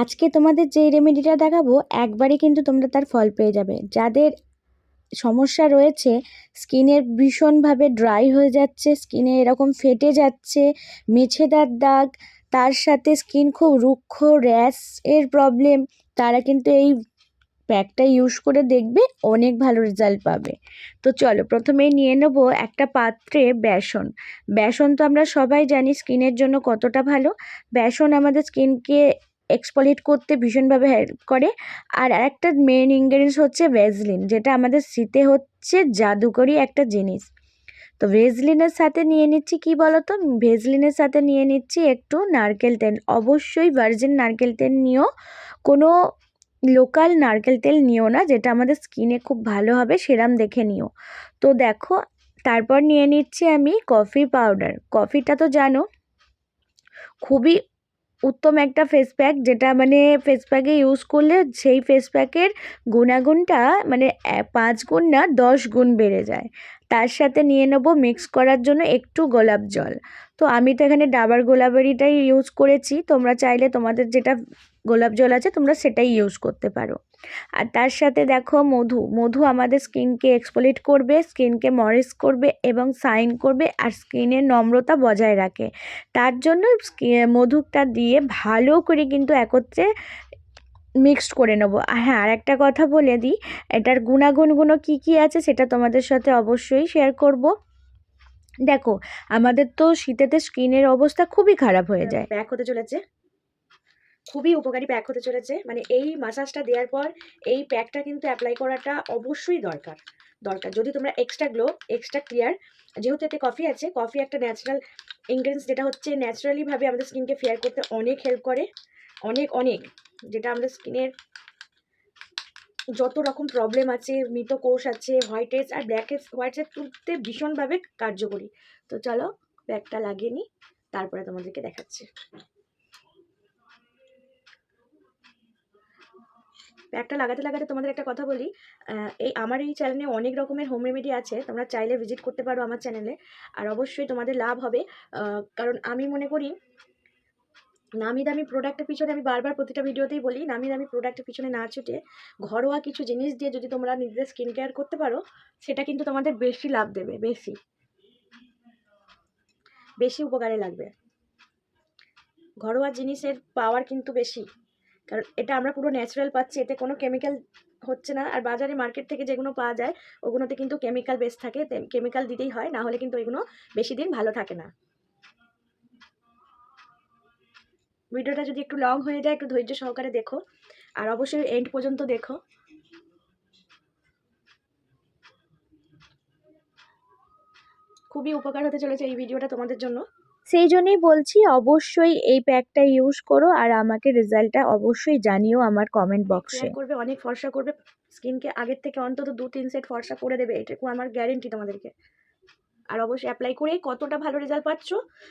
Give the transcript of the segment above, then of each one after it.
আজকে তোমাদের যে রেমেডিটা দেখাবো একবারে কিন্তু তোমরা তার ফল পেয়ে যাবে। যাদের সমস্যা রয়েছে স্কিনের ভীষণভাবে ড্রাই হয়ে যাচ্ছে স্কিনে এরকম ফেটে যাচ্ছে মেছেদার দাগ, তার সাথে স্কিন খুব রুক্ষ র্যাশ এর প্রবলেম তারা কিন্তু এই প্যাকটা ইউজ করে দেখবে, অনেক ভালো রেজাল্ট পাবে। তো চলো, প্রথমেই নিয়ে নেব একটা পাত্রে বেসন। বেসন তো আমরা সবাই জানি স্কিনের জন্য কতটা ভালো। বেসন আমাদের স্কিনকে এক্সপলিট করতে ভীষণভাবে হেল্প করে। আর একটা মেন ইনগ্রেডিয়েন্টস হচ্ছে ভেজলিন যেটা আমাদের শীতে হচ্ছে জাদুকরি একটা জিনিস। তো ভেজলিনের সাথে নিয়ে নিচ্ছি কি বলতো? ভেজলিনের সাথে নিয়ে নিচ্ছি একটু নারকেল তেল। অবশ্যই ভার্জিন নারকেল তেল নিও। কোনো লোকাল নারকেল তেল নিও না, যেটা আমাদের স্কিনে খুব ভালো হবে, সেরাম দেখে নিও। তো দেখো, তারপর নিয়ে নিচ্ছি আমি কফি পাউডার কফিটা তো জানো, খুবই উত্তম একটা ফেস প্যাক যেটা মানে ফেস প্যাকে ইউজ করলে সেই ফেস প্যাকের গুণাগুণটা মানে পাঁচ গুণ না, দশ গুণ বেড়ে যায়। তার সাথে নিয়ে নেব মিক্স করার জন্য একটু গোলাপ জল। তো আমি তো এখানে ডাবার গোলাপেরিটাই ইউজ করেছি, তোমরা চাইলে তোমাদের যেটা গোলাপ জল আছে, তোমরা সেটাই ইউজ করতে পারো। আর তার সাথে দেখো মধু মধু আমাদের স্কিনকে এক্সপোলিট করবে স্কিনকে মরিস করবে এবং সাইন করবে আর স্কিনের নম্রতা বজায় রাখে। তার জন্য মধুটা দিয়ে ভালো করে কিন্তু একত্রে মিক্সড করে নেব। হ্যাঁ আর একটা কথা বলে দিই এটার গুণাগুণগুলো কী কী আছে সেটা তোমাদের সাথে অবশ্যই শেয়ার করব। দেখো আমাদের তো শীতেতে স্কিনের অবস্থা খুবই খারাপ হয়ে যায়। প্যাক হতে চলেছে। খুবই উপকারী প্যাক হতে চলেছে। মানে এই মাসাজটা দেওয়ার পর এই প্যাকটা কিন্তু অ্যাপ্লাই করাটা অবশ্যই দরকার। দরকার। যদি তোমরা এক্সট্রা গ্লো এক্সট্রা ক্লিয়ার যেহেতু এতে কফি আছে কফি একটা ন্যাচারাল ইনগ্রেডিয়েন্টস যেটা হচ্ছে ন্যাচারালিভাবে আমাদের স্কিনকে ফেয়ার করতে অনেক হেল্প করে। অনেক অনেক। যেটা আমাদের স্কিনের যত রকম প্রবলেম আছে মৃত কোষ আছে হোয়াইট হেডস আর ব্ল্যাক হেডস হোয়াইট হেডস তুলতে ভীষণভাবে কার্যকরী। তো চলো ব্যাগটা লাগিয়ে নিই, তারপরে তোমাদেরকে দেখাচ্ছি। প্যাকটা লাগাতে লাগাতে তোমাদের একটা কথা বলি। এই আমার এই চ্যানেলে অনেক রকমের হোম রেমেডি আছে, তোমরা চাইলে ভিজিট করতে পারো আমার চ্যানেলে আর অবশ্যই তোমাদের লাভ হবে। কারণ আমি মনে করি, নামি দামি প্রোডাক্টের পিছনে আমি বারবার প্রতিটা ভিডিওতেই বলি, নামি দামি প্রোডাক্টের পিছনে না ছুটে ঘরোয়া কিছু জিনিস দিয়ে যদি তোমরা নিজেদের স্কিন কেয়ার করতে পারো, সেটা কিন্তু তোমাদের বেশি লাভ দেবে, বেশি। বেশি উপকারে লাগবে। ঘরোয়া জিনিসের পাওয়ার কিন্তু বেশি। কারণ এটা আমরা পুরো ন্যাচারাল পাচ্ছি, এতে কোনো কেমিক্যাল হচ্ছে না। আর বাজারে মার্কেট থেকে যেগুলো পাওয়া যায় ওগুলোতে কিন্তু কেমিক্যাল বেস থাকে কেমিক্যাল দিতেই হয়, না হলে কিন্তু এগুলো বেশি দিন ভালো থাকে না। ভিডিওটা যদি একটু লং হয়ে যায়, একটু ধৈর্য সহকারে দেখো। আর অবশ্যই এন্ড পর্যন্ত দেখো। খুবই উপকার হতে চলেছে এই ভিডিওটা তোমাদের জন্য। সেই জন্যই বলছি অবশ্যই এই প্যাকটা ইউজ করো আর আমাকে রেজাল্টটা অবশ্যই জানিও আমার কমেন্ট বক্সে করবে অনেক ফর্সা করবে স্কিনকে আগের থেকে অন্তত দু তিন সেট ফর্সা করে দেবে এটুকু আমার গ্যারেন্টি তোমাদেরকে। আর অবশ্যই অ্যাপ্লাই করে কতটা ভালো রেজাল্ট পাচ্ছ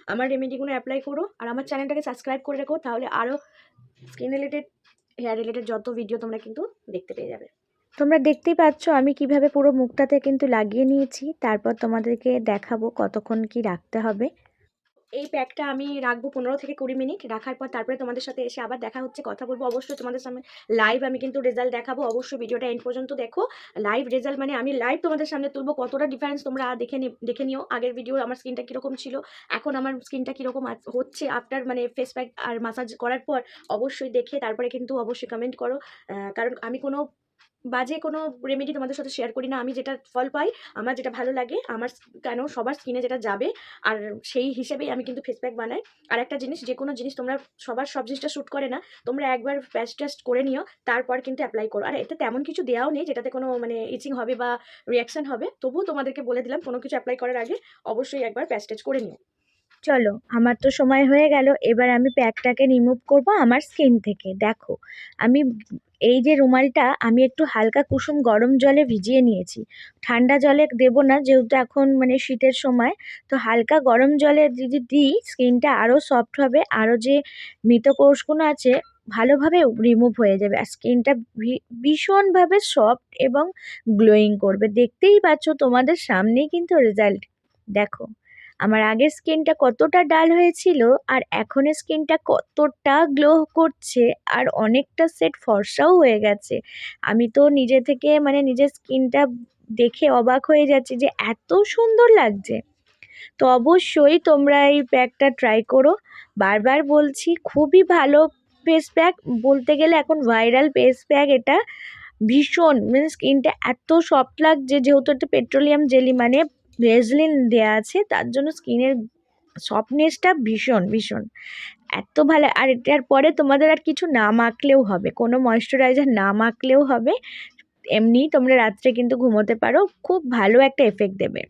আমার রেমেডিগুলো অ্যাপ্লাই করো আর আমার চ্যানেলটাকে সাবস্ক্রাইব করে রেখো তাহলে আরও স্কিন রিলেটেড হেয়ার রিলেটেড যত ভিডিও তোমরা কিন্তু দেখতে পেয়ে যাবে। তোমরা দেখতেই পাচ্ছ আমি কীভাবে পুরো মুখটাতে কিন্তু লাগিয়ে নিয়েছি তারপর তোমাদেরকে দেখাবো কতক্ষণ কি রাখতে হবে। এই প্যাকটা আমি রাখব পনেরো থেকে কুড়ি মিনিট। রাখার পর তারপরে তোমাদের সাথে এসে আবার দেখা হচ্ছে, কথা বলব। অবশ্যই তোমাদের সামনে লাইভ আমি কিন্তু রেজাল্ট দেখাবো। অবশ্যই ভিডিওটা এন্ড পর্যন্ত দেখো। লাইভ রেজাল্ট মানে আমি লাইভ তোমাদের সামনে তুলবো। কতটা ডিফারেন্স তোমরা দেখে দেখে নিও। আগের ভিডিও আমার স্কিনটা কীরকম ছিল। এখন আমার স্কিনটা কীরকম হচ্ছে আফটার মানে ফেস প্যাক আর মাসাজ করার পর অবশ্যই দেখে তারপরে কিন্তু অবশ্যই কমেন্ট করো। কারণ আমি কোনো বাজে কোনো রেমেডি তোমাদের সাথে শেয়ার করি না। আমি যেটা ফল পাই, আমার যেটা ভালো লাগে, আমার কেন সবার স্কিনে যেটা যাবে, আর সেই হিসেবেই আমি কিন্তু ফেস প্যাক বানাই। আর একটা জিনিস, যে কোনো জিনিস তোমরা সবার সব জিনিসটা শ্যুট করে না, তোমরা একবার প্যাচ টেস্ট করে নিও, তারপর কিন্তু অ্যাপ্লাই করো। আর এতে তেমন কিছু দেওয়াও নেই, যেটাতে কোনো মানে ইচিং হবে বা রিয়াকশান হবে। তবুও তোমাদেরকে বলে দিলাম, কোনো কিছু অ্যাপ্লাই করার আগে অবশ্যই একবার প্যাচ টেস্ট করে নিও। চলো, আমার তো সময় হয়ে গেল, এবার আমি প্যাকটাকে রিমুভ করব আমার স্কিন থেকে। দেখো, আমি এই যে রুমালটা, আমি একটু হালকা কুসুম গরম জলে ভিজিয়ে নিয়েছি। ঠান্ডা জলে দেবো না, যেহেতু এখন মানে শীতের সময়, তো হালকা গরম জলে যদি দিই, স্কিনটা আরও সফট হবে আরও যে মৃত কোষগুলো আছে, ভালোভাবে রিমুভ হয়ে যাবে। আর স্কিনটা ভীষণভাবে সফট এবং গ্লোয়িং করবে। দেখতেই পাচ্ছ তোমাদের সামনেই কিন্তু রেজাল্ট দেখো। আমার আগের স্কিনটা কতটা ডাল হয়েছিল আর এখনের স্কিনটা কতটা গ্লো করছে আর অনেকটা সেট ফর্সাও হয়ে গেছে। আমি তো নিজে থেকে মানে নিজের স্কিনটা দেখে অবাক হয়ে যাচ্ছি যে এত সুন্দর লাগছে। তো অবশ্যই তোমরা এই প্যাকটা ট্রাই করো। বারবার বলছি, খুবই ভালো ফেস প্যাক বলতে গেলে এখন ভাইরাল ফেস প্যাক এটা। ভীষণ মানে স্কিনটা এত সফট লাগছে, যেহেতু একটা পেট্রোলিয়াম জেলি মানে ভেজলিন দেওয়া আছে, তার জন্য স্কিনের সফটনেসটা ভীষণ ভীষণ। এত ভালো, আর এটার পরে তোমাদের আর কিছু না মাখলেও হবে, কোনো ময়শ্চারাইজার না মাখলেও হবে, এমনিই তোমরা রাত্রে কিন্তু ঘুমোতে পারো, খুব ভালো একটা এফেক্ট দেবে।